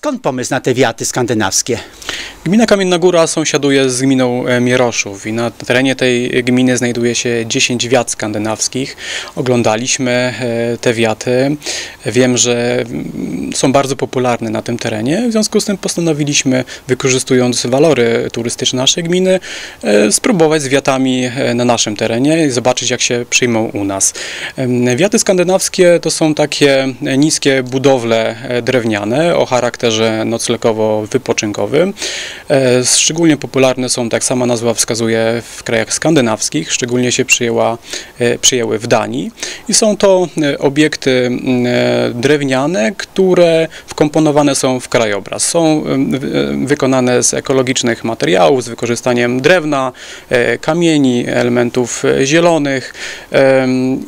Skąd pomysł na te wiaty skandynawskie? Gmina Kamienna Góra sąsiaduje z gminą e, Mieroszów i na terenie tej gminy znajduje się 10 wiat skandynawskich. Oglądaliśmy e, te wiaty. Wiem, że mm, są bardzo popularne na tym terenie. W związku z tym postanowiliśmy, wykorzystując walory turystyczne naszej gminy, e, spróbować z wiatami na naszym terenie i zobaczyć, jak się przyjmą u nas. Wiaty skandynawskie to są takie niskie budowle drewniane o charakterze noclegowo-wypoczynkowym. E, Szczególnie popularne są, tak sama nazwa wskazuje, w krajach skandynawskich, szczególnie się przyjęła, e, przyjęły w Danii i są to e, obiekty drewniane, które wkomponowane są w krajobraz. Są wykonane z ekologicznych materiałów, z wykorzystaniem drewna, kamieni, elementów zielonych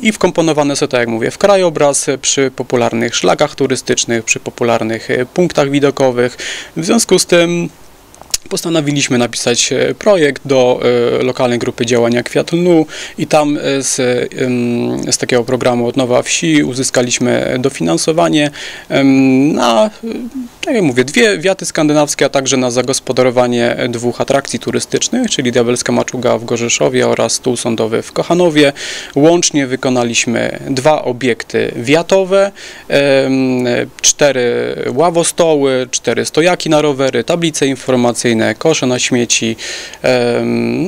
i wkomponowane są, tak jak mówię, w krajobraz przy popularnych szlakach turystycznych, przy popularnych punktach widokowych. W związku z tym postanowiliśmy napisać e, projekt do e, lokalnej grupy działania Kwiat Lnu i tam e, z, z takiego programu Odnowa Wsi uzyskaliśmy dofinansowanie na, tak jak mówię, dwie wiaty skandynawskie, a także na zagospodarowanie dwóch atrakcji turystycznych, czyli Diabelska Maczuga w Gorzeszowie oraz Stół Sądowy w Kochanowie. Łącznie wykonaliśmy dwa obiekty wiatowe, cztery ławostoły, cztery stojaki na rowery, tablice informacyjne, kosze na śmieci,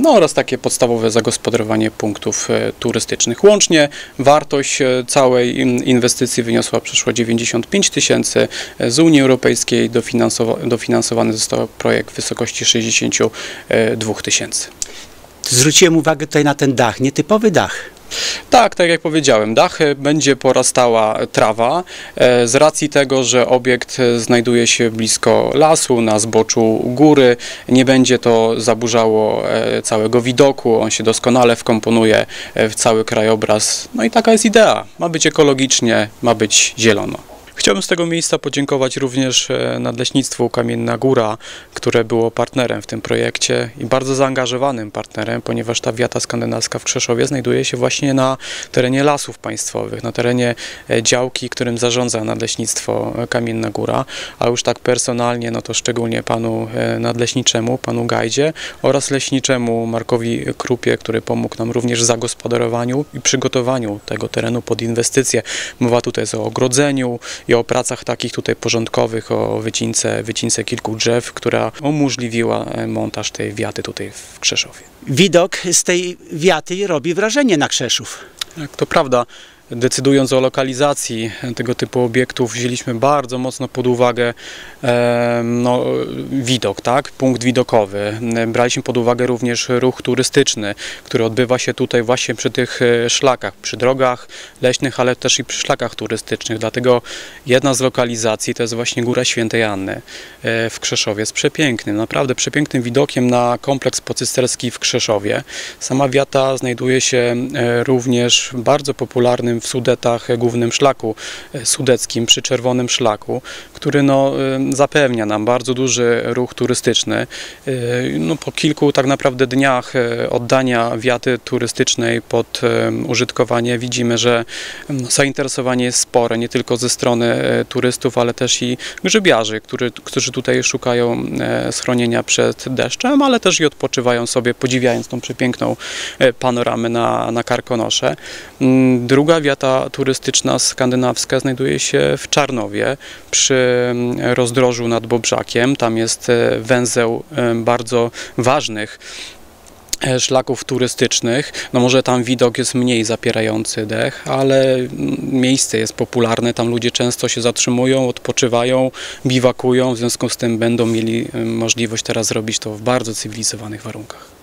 no oraz takie podstawowe zagospodarowanie punktów e, turystycznych. Łącznie wartość e, całej in- inwestycji wyniosła przeszło 95 tysięcy e, z Unii Europejskiej. Dofinansowa- dofinansowany został projekt w wysokości 62 tysięcy. Zwróciłem uwagę tutaj na ten dach, nietypowy dach. Tak, tak jak powiedziałem, dach e, będzie porastała trawa e, z racji tego, że obiekt znajduje się blisko lasu, na zboczu góry. Nie będzie to zaburzało e, całego widoku, on się doskonale wkomponuje e, w cały krajobraz. No i taka jest idea. Ma być ekologicznie, ma być zielono. Chciałbym z tego miejsca podziękować również e, Nadleśnictwu Kamienna Góra, które było partnerem w tym projekcie i bardzo zaangażowanym partnerem, ponieważ ta wiata skandynawska w Krzeszowie znajduje się właśnie na terenie lasów państwowych, na terenie e, działki, którym zarządza Nadleśnictwo e, Kamienna Góra, a już tak personalnie, no to szczególnie panu nadleśniczemu, panu Gajdzie oraz leśniczemu Markowi Krupie, który pomógł nam również w zagospodarowaniu i przygotowaniu tego terenu pod inwestycje. Mowa tutaj jest o ogrodzeniu i o pracach takich tutaj porządkowych, o wycince, wycince kilku drzew, która umożliwiła e, montaż tej wiaty tutaj w Krzeszowie. Widok z tej wiaty robi wrażenie na Krzeszów. Tak, to prawda. Decydując o lokalizacji tego typu obiektów, wzięliśmy bardzo mocno pod uwagę e, no, widok, tak? punkt widokowy. Braliśmy pod uwagę również ruch turystyczny, który odbywa się tutaj właśnie przy tych e, szlakach, przy drogach leśnych, ale też i przy szlakach turystycznych. Dlatego jedna z lokalizacji to jest właśnie Góra Świętej Anny e, w Krzeszowie z przepięknym, naprawdę przepięknym widokiem na kompleks pocysterski w Krzeszowie. Sama wiata znajduje się również w bardzo popularnym w Sudetach e, głównym szlaku e, sudeckim przy Czerwonym Szlaku, który no, e, zapewnia nam bardzo duży ruch turystyczny. No, po kilku tak naprawdę dniach oddania wiaty turystycznej pod użytkowanie widzimy, że no, zainteresowanie jest spore, nie tylko ze strony turystów, ale też i grzybiarzy, którzy, którzy tutaj szukają schronienia przed deszczem, ale też i odpoczywają sobie, podziwiając tą przepiękną panoramę na, na Karkonosze. Mm, Druga wiata turystyczna skandynawska znajduje się w Czarnowie przy mm, rozdrożu nad Bobrzakiem. Tam jest e, węzeł e, bardzo ważnych e, szlaków turystycznych. No może tam widok jest mniej zapierający dech, ale mm, miejsce jest popularne, tam ludzie często się zatrzymują, odpoczywają, biwakują, w związku z tym będą mieli możliwość teraz zrobić to w bardzo cywilizowanych warunkach.